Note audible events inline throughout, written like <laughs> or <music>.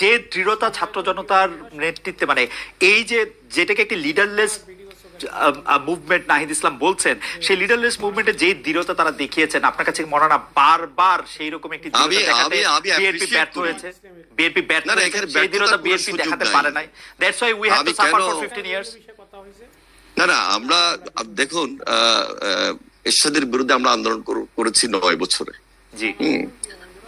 যে দৃঢ়তা ছাত্র জনতার নেতৃত্বে মানে এই যে যেটাকে একটি লিডারলেস মুভমেন্ট নাহিদ ইসলাম বলছেন সেই লিডারলেস মুভমেন্টে যে দৃঢ়তা তারা দেখিয়েছেন আপনার কাছে মনে না বারবার সেই রকম একটি বিএনপি ব্যর্থ হয়েছে? বিএনপি ব্যর্থ হয়েছে? সেই দৃঢ়তা বিএনপি দেখাতে। পারে নাই। That's why we have to suffer for 15 years না না আমরা দেখুন এরশাদের বিরুদ্ধে আমরা আন্দোলন করেছি নয় বছরে। জি।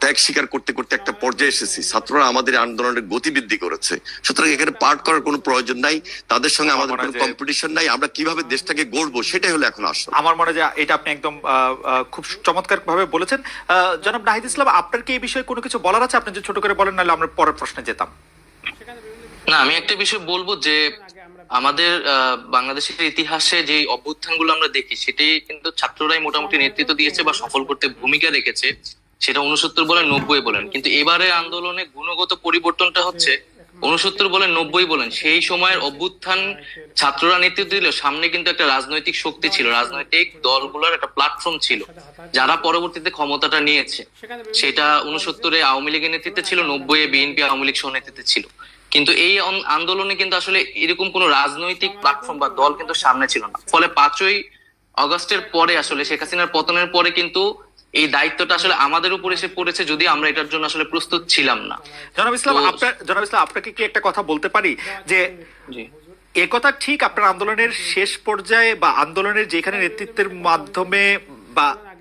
ত্যাগ স্বীকার করতে করতে একটা পর্যায়ে এসেছি। ছাত্ররা আমাদের আন্দোলনের গতি বৃদ্ধি করেছে। সুতরাং এখানে পার্ট করার কোনো প্রয়োজন নাই। তাদের সঙ্গে আমাদের কোনো কম্পিটিশন নাই। আমরা কীভাবে দেশটাকে গড়বো সেটাই হলো এখন আসল। আমার মনে হয় এটা আপনি একদম খুব চমৎকার ভাবে বলেছেন। আহ, জনাব নাহিদ ইসলাম আপনার কি এই বিষয়ে কোনো কিছু বলার আছে? আপনি যে ছোট করে বলেন নাহলে আমরা পরের প্রশ্নে যেতাম। না আমি একটা বিষয় বলব যে আমাদের আহ, বাংলাদেশের ইতিহাসে যে অভ্যুত্থানগুলো আমরা দেখি সেটি কিন্তু ছাত্ররাই মোটামুটি নেতৃত্ব দিয়েছে বা সফল করতে ভূমিকা রেখেছে। সেটা উনসত্তর বলেন, নব্বই বলেন। কিন্তু এবারে আন্দোলনে গুণগত পরিবর্তনটা হচ্ছে উনসত্তর বলেন, নব্বই বলেন। সেই সময়ের অভ্যুত্থান ছাত্ররা নেতৃত্ব দিলেও সামনে কিন্তু একটা রাজনৈতিক শক্তি ছিল। রাজনৈতিক দলগুলোর একটা প্ল্যাটফর্ম ছিল, যারা পরবর্তীতে ক্ষমতাটা নিয়েছে। সেটা উনসত্তরে আওয়ামী লীগের নেতৃত্বে ছিল নব্বই বিএনপি আওয়ামী লীগ সহ নেতৃত্বে ছিল। কিন্তু এই আন্দোলনে কিন্তু আসলে এরকম কোন রাজনৈতিক প্ল্যাটফর্ম বা দল কিন্তু সামনে ছিল না। ফলে পাঁচই অগস্টের পরে আসলে শেখ হাসিনার পতনের পরে কিন্তু এই দায়িত্বটা আসলে আমাদের উপর এসে পড়েছে যদি আমরা এটার জন্য আসলে প্রস্তুত ছিলাম না। জনাব ইসলাম আপনার জনাব ইসলাম আপনাকে কি একটা কথা বলতে পারি? যে একথা ঠিক আপনার আন্দোলনের শেষ পর্যায়ে বা আন্দোলনের যেখানে নেতৃত্বের মাধ্যমে বা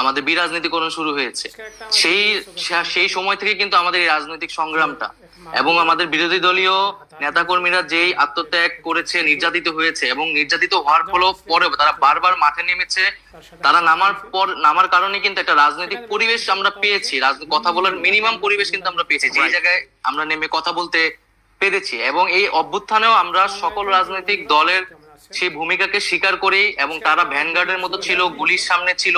আমাদের বিরাজনীতিকরণ শুরু হয়েছে। সেই সেই সময় থেকে কিন্তু আমাদের এই রাজনৈতিক সংগ্রামটা এবং আমাদের বিরোধী দলীয় নেতাকর্মীরা যেই আত্মত্যাগ করেছে নির্যাতিত হয়েছে এবং নির্যাতিত হওয়ার ফলে পরে তারা বারবার মাঠে নেমেছে তারা নামার পর নামার কারণে কিন্তু একটা রাজনৈতিক পরিবেশ আমরা পেয়েছি। কথা বলার মিনিমাম পরিবেশ কিন্তু আমরা পেয়েছি। যে জায়গায় আমরা নেমে কথা বলতে পেরেছি এবং এই অভ্যুত্থানেও আমরা সকল রাজনৈতিক দলের সেই ভূমিকাকে স্বীকার করি এবং তারা ভ্যানগার্ডের মতো ছিল গুলির সামনে ছিল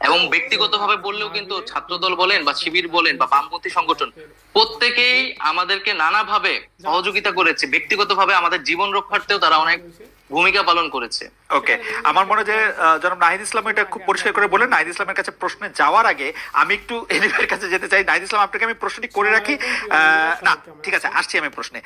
এবং ব্যক্তিগতভাবে বললেও কিন্তু ছাত্রদল বলেন বা শিবির বলেন বা বামপন্থী সংগঠন প্রত্যেকেই আমাদেরকে নানাভাবে সহযোগিতা করেছে। ব্যক্তিগতভাবে আমাদের জীবন রক্ষার্থেও তারা অনেক ভূমিকা পালন করেছে। ওকে আমার মনে হয় যে জনাব নাহিদ ইসলাম এটা খুব পরিষ্কার করে বলেন নাহিদ ইসলামের কাছে প্রশ্নে যাওয়ার আগে আমি একটু <laughs> এলিভের কাছে যেতে চাই। নাহিদ ইসলাম আপনাকে আমি প্রশ্নটি করে রাখি। না ঠিক আছে আসছি আমি প্রশ্নে।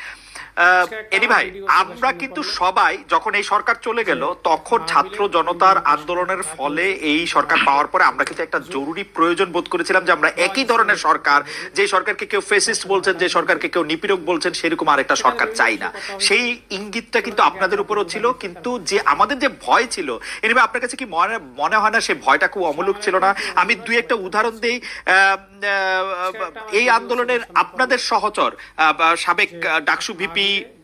এনি ভাই আমরা কিন্তু সবাই যখন এই সরকার চলে গেল তখন ছাত্র জনতার আন্দোলনের ফলে এই সরকার পাওয়ার পরে আমরা কিন্তু একটা জরুরি প্রয়োজন বোধ করেছিলাম যে আমরা একই ধরনের সরকার যে সরকারকে কেউ ফেসিস্ট বলছেন যে সরকারকে কেউ নিপীড়ক বলছেন সেরকম আরেকটা সরকার চাই না। সেই ইঙ্গিতটা কিন্তু আপনাদের উপরও ছিল। কিন্তু যে আমাদের যে ভয় ছিল এনিবে আপনার কাছে কি মনে মনে হয় না সে ভয়টা খুব অমূলক ছিল না? আমি দুই একটা উদাহরণ দিই এই আন্দোলনের আপনাদের সহচর সাবেক ডাকসু ভিপি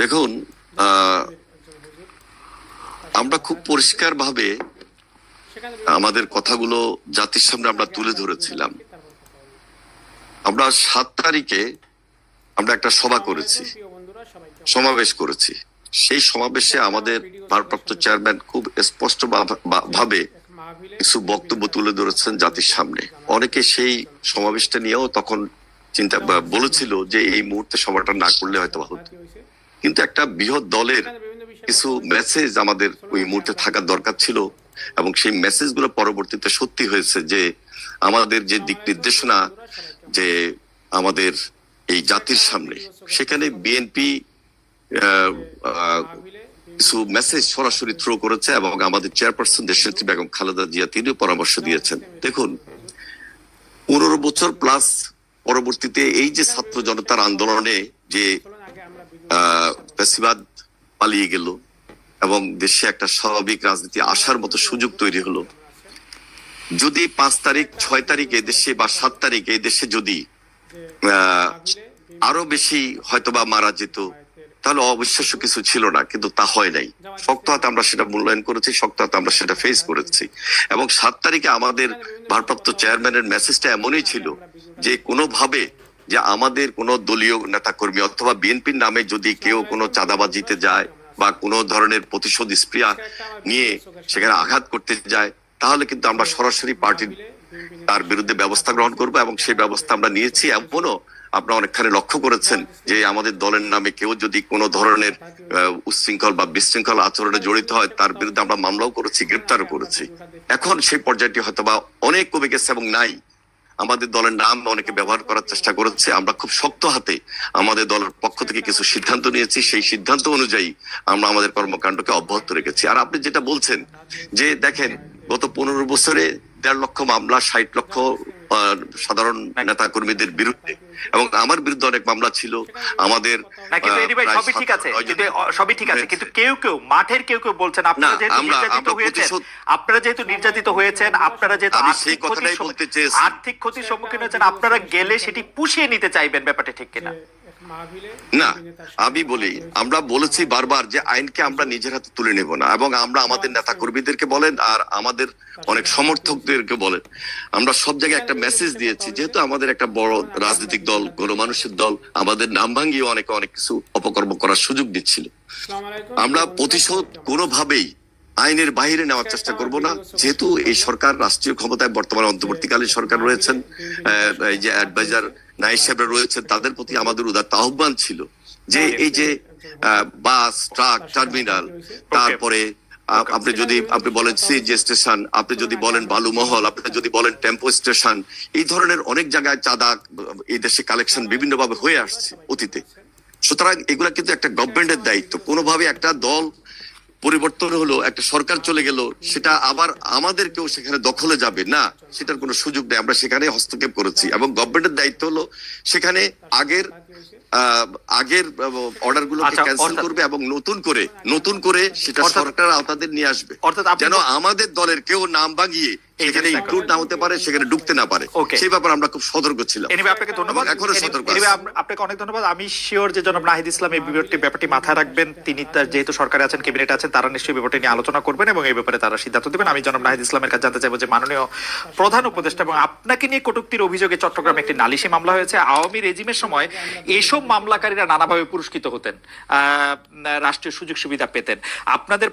দেখুন আমরা খুব পরিষ্কার ভাবে আমাদের কথাগুলো জাতির সামনে আমরা তুলে ধরেছিলাম। আমরা সাত তারিখে আমরা একটা সভা করেছি, সমাবেশ করেছি। সেই সমাবেশে আমাদের ভারপ্রাপ্ত চেয়ারম্যান খুব স্পষ্ট ভাবে কিছু বক্তব্য তুলে ধরেছেন জাতির সামনে। অনেকে সেই সমাবেশটা নিয়েও তখন চিন্তা বলেছিল যে এই মুহূর্তে সভাটা না করলে হয়তো হতো। কিন্তু একটা বৃহৎ দলের কিছু মেসেজ আমাদের ওই মুহূর্তে থাকার দরকার ছিল এবং সেই মেসেজগুলো পরবর্তীতে সত্যি হয়েছে যে আমাদের যে দিক নির্দেশনা যে আমাদের এই জাতির সামনে সেখানে বিএনপি কিছু মেসেজ সরাসরি থ্রো করেছে এবং আমাদের চেয়ারপারসন দেশনেত্রী বেগম খালেদা জিয়া তিনিও পরামর্শ দিয়েছেন। দেখুন পনেরো বছর প্লাস পরবর্তীতে এই যে ছাত্র জনতার আন্দোলনে যে আহ, পালিয়ে গেল এবং দেশে একটা স্বাভাবিক রাজনীতি আসার মতো সুযোগ তৈরি হলো। যদি পাঁচ তারিখ ছয় তারিখ দেশে বা সাত তারিখ দেশে যদি আরও বেশি হয়তোবা মারা যেত তাহলে অবিশ্বাস্য কিছু ছিল না কিন্তু তা হয় নাই। শক্ত হাতে আমরা সেটা মূল্যায়ন করেছি শক্ত হাতে আমরা সেটা ফেস করেছি। এবং সাত তারিখে আমাদের ভারপ্রাপ্ত চেয়ারম্যানের মেসেজটা এমনই ছিল যে কোনোভাবে যে আমাদের কোনো দলীয় নেতাকর্মী অথবা বিএনপির নামে যদি কেউ কোনো চাঁদাবাজিতে যায় বা কোনো ধরনের প্রতিশোধ স্প্রিয়া নিয়ে সেখানে আঘাত করতে যায়, তাহলে কিন্তু আমরা সরাসরি পার্টির তার বিরুদ্ধে ব্যবস্থা গ্রহণ করব এবং সেই ব্যবস্থা আমরা নিয়েছি এমনও আপনারা অনেকখানি লক্ষ্য করেছেন যে আমাদের দলের নামে কেউ যদি কোনো ধরনের উচ্ছৃঙ্খল বা বিশৃঙ্খল আচরণে জড়িত হয়, তার বিরুদ্ধে আমরা মামলাও করেছি, গ্রেপ্তারও করেছি। এখন সেই পর্যায়টি হয়তোবা অনেক কমে গেছে এবং নাই। আমাদের দলের নাম অনেকে ব্যবহার করার চেষ্টা করেছে। আমরা খুব শক্ত হাতে আমাদের দলের পক্ষ থেকে কিছু সিদ্ধান্ত নিয়েছি। সেই সিদ্ধান্ত অনুযায়ী আমরা আমাদের কর্মকাণ্ডকে অব্যাহত রেখেছি। আর আপনি যেটা বলছেন যে, দেখেন, গত পনেরো বছরে দেড় লক্ষ মামলা, ষাট লক্ষ সাধারণ নেতা কর্মীদের বিরুদ্ধে। এবং আমার বিরুদ্ধে অনেক মামলা ছিল। আমাদের সবই ঠিক আছে। কিন্তু সবই ঠিক আছে। কিন্তু কেউ কেউ মাঠের কেউ কেউ বলছেন আপনারা যেহেতু নির্যাতিত হয়েছেন আপনারা যেহেতু নির্যাতিত হয়েছেন আপনারা যেহেতু আর্থিক সেই কথাটাই বলতে চেয়েছি। আর্থিক ক্ষতির সম্মুখীন হয়েছেন আপনারা গেলে সেটি পুষিয়ে নিতে চাইবেন ব্যাপারটা ঠিক কিনা? না, আমি বলি, আমরা বলেছি বারবার যে আইনকে আমরা নিজের হাতে তুলে নেব না এবং আমরা আমাদের নেতা কর্মীদেরকে বলেন আর আমাদের অনেক সমর্থকদেরকে বলেন। আমরা সব জায়গায় একটা মেসেজ দিয়েছি, যেহেতু আমাদের একটা বড় রাজনৈতিক দল, গণমানুষের দল, আমাদের নাম ভাঙিয়ে অনেকে অনেক কিছু অপকর্ম করার সুযোগ দিচ্ছিল। আমরা প্রতিশোধ কোনোভাবেই আইনের বাইরে নেওয়ার চেষ্টা করব না, যেহেতু এই সরকার রাষ্ট্রীয় ক্ষমতায় বর্তমানে অন্তর্বর্তীকালীন সরকার রয়েছেন যে অ্যাডভাইজার নাইস সাহেবরা রয়েছেন তাদের প্রতি আমাদের উদাত্ত আহ্বান ছিল যে এই যে বাস ট্রাক টার্মিনাল তারপরে আপনি যদি আপনি বলেন সিএনজি স্টেশন আপনি যদি বলেন বালুমহল আপনি যদি বলেন টেম্পো স্টেশন এই ধরনের অনেক জায়গায় চাঁদা এই দেশে কালেকশন বিভিন্ন ভাবে হয়ে আসছে অতীতে। সুতরাং এগুলা কিন্তু একটা গভর্নমেন্টের দায়িত্ব। কোনোভাবে একটা দল পরিবর্তন হলো, একটা সরকার চলে গেল, সেটা আবার আমাদের কেউ সেখানে দখলে যাবে। না, সেটার কোনো সুযোগ নেই, আমরা সেখানে হস্তক্ষেপ করেছি। এবং গভর্নমেন্টের দায়িত্ব হলো সেখানে আগের আগের অর্ডার গুলোকে আচ্ছা, ক্যান্সেল করবে এবং নতুন করে নতুন করে সেটা সরকার নিয়ে আসবে। যেন আমাদের দলের কেউ নাম বাগিয়ে সেখানে ইনক্লুড না হতে পারে সেখানে ঢুকতে না পারে। সেই ব্যাপারে আমরা খুব সতর্ক ছিলাম। আপনাকে ধন্যবাদ। এখনও সতর্ক আপনাকে অনেক ধন্যবাদ। আমি শিওর যে জনাব নাহিদ ইসলাম এই ব্যাপারটি ব্যাপারটি মাথায় রাখবেন। তিনি তার যেহেতু সরকারে আছেন ক্যাবিনেট আছেন তারা নিশ্চয়ই ব্যাপারটি নিয়ে আলোচনা করবেন এবং এই ব্যাপারে তারা সিদ্ধান্ত দেবেন। আমি জনাব নাহিদ ইসলামের কাছে জানতে চাইব যে মাননীয় প্রধান উপদেষ্টা এবং আপনাকে নিয়ে কটুক্তির অভিযোগে চট্টগ্রামে একটি নালিশি মামলা হয়েছে। আওয়ামী রেজিমের সময় এইসব মামলাকারীরা নানাভাবে পুরস্কৃত হতেন রাষ্ট্রীয় সুযোগ সুবিধা পেতেন। আপনাদের